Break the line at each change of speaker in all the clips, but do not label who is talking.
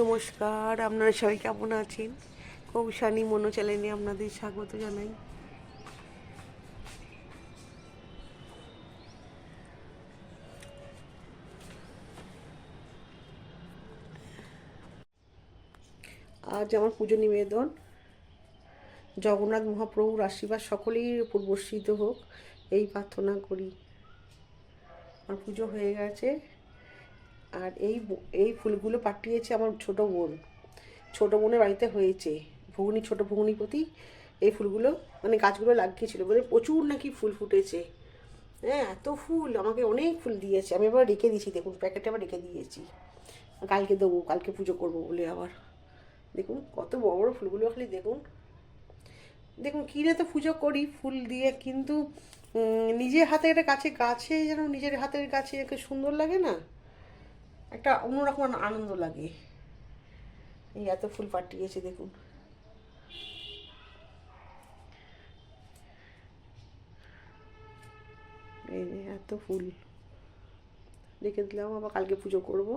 নমস্কার, আপনারা সবাই কেমন আছেন? কৌশানী মনো চ্যানেলে আপনাদের স্বাগত জানাই। আজ আমার পুজো নিবেদন। জগন্নাথ মহাপ্রভুর আশীর্বাদ সকলের উপর বর্ষিত হোক, এই প্রার্থনা করি। আমার পুজো হয়ে গেছে। আর এই এই ফুলগুলো পাঠিয়েছে আমার ছোট বোন। ছোট বোনের বাড়িতে হয়েছে। ভুগনি, ছোট প্রতি এই ফুলগুলো মানে গাছগুলো লাগিয়েছিল বলে প্রচুর নাকি ফুল ফুটেছে। হ্যাঁ এত ফুল, আমাকে অনেক ফুল দিয়েছে। আমি আবার রেখে দিয়েছি, দেখুন, প্যাকেটে আবার রেখে দিয়েছি। কালকে দেবো, কালকে পুজো করব বলে আবার। দেখুন, কত বড় বড় ফুলগুলো, খালি দেখুন। দেখুন, কিনে তো পুজো করি ফুল দিয়ে, কিন্তু নিজের হাতে একটা কাছে, গাছে যেন নিজের হাতের একে সুন্দর লাগে না। একটা অন্যরকম আনন্দ লাগে। এই এত ফুল পাঠিয়েছে দেখুন। এই এত ফুল। রেখে দিলাম, আবার কালকে পুজো করব।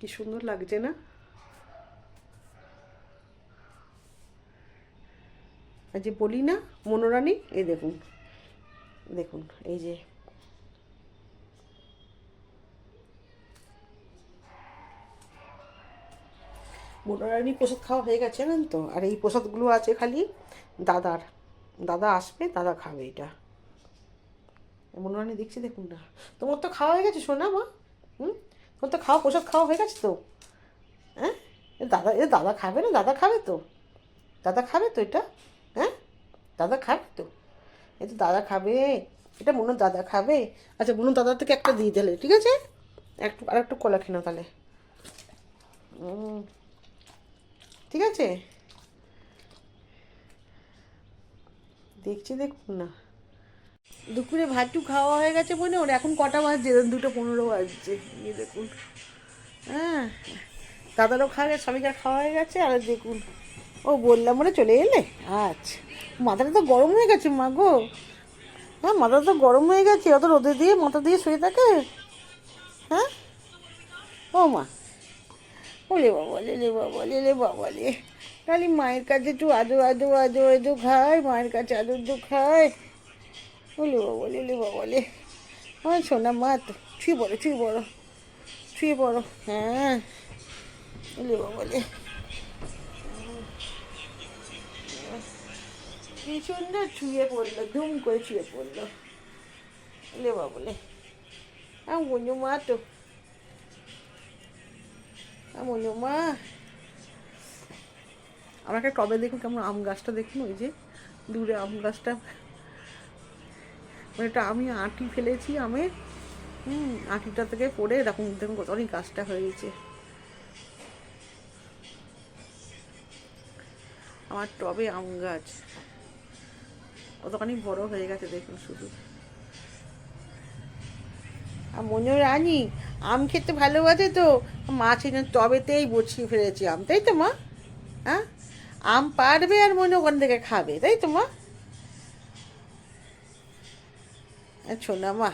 কি সুন্দর লাগছে না? যে বলি না, মনোরানী, এই দেখুন। দেখুন, এই যে মনোরানী প্রসাদ খাওয়া হয়ে গেছে জানেন তো? আর এই প্রসাদগুলো আছে খালি দাদার। দাদা আসবে, দাদা খাবে এটা। মনোরানী দেখছি দেখুন না। তোমার তো খাওয়া হয়ে গেছে শোনা মা। হুম? তোমার তো খাওয়া, প্রসাদ খাওয়া হয়ে গেছে তো? হ্যাঁ? দাদা, এ দাদা খাবে না? দাদা খাবে তো? দাদা খাবে তো এটা? হ্যাঁ? দাদা খাবে তো? এ তো দাদা খাবে। এটা মনে দাদা খাবে। আচ্ছা বলুন দাদা থেকে একটা দিয়ে দিলে, ঠিক আছে? একটু আর একটু কলা খেয়ে তাহলে। হুম। ঠিক আছে? দেখছি, দেখুন না। দুপুরে ভাতটু খাওয়া হয়ে গেছে মনে ওর এখন কটা বাজছে? দুটো পনেরো বাজছে। এই দেখুন। হ্যাঁ। দাদারও খাওয়া গেছে সবাইকার খাওয়া হয়ে গেছে। আর দেখুন, ও বললাম বলে চলে এলে? আচ্ছা। মাথাটা তো গরম হয়ে গেছে, মা গো। হ্যাঁ মাথাটা তো গরম হয়ে গেছে। অত রোদে দিয়ে মাথা দিয়ে শুয়ে থাকে? হ্যাঁ? ও মা। ওলে বাবা লে বাবা লে লে বাবা লে খালি মায়ের কাছে একটু আদো আদো আদো আদো খায়, মায়ের কাছে আদো আদো খায়। ওলে বাবা লে বাবা লে আমার সোনা মা তো ছুঁয়ে পড়ো ছুঁয়ে পড়ো ছুঁয়ে পড়ো। হ্যাঁ ওলে বাবা লে কি সুন্দর ছুঁয়ে পড়ল, ধুম করে ছুঁয়ে পড়ল। লে আমার বন্ধু মা তো মা। আমার টবে দেখুন কেমন আম গাছটা দেখুন, ওই যে দূরে আম গাছটা। মানে এটা আমি আঁটি ফেলেছি আমের হুম, আঁটিটা থেকে পড়ে এরকম, দেখুন কত অনেক গাছটা হয়ে গেছে। আমার টবে আম গাছ। কতখানি বড় হয়ে গেছে দেখুন শুধু। মনে রানী, আম খেতে ভালোবাসে তো। মাছ এনে তবেতেই বছিয়ে ফেলেছি আম, তাই তো মা? হ্যাঁ? আম পারবে আর মনে ওখান থেকে খাবে, তাই তো মা? সোনা মা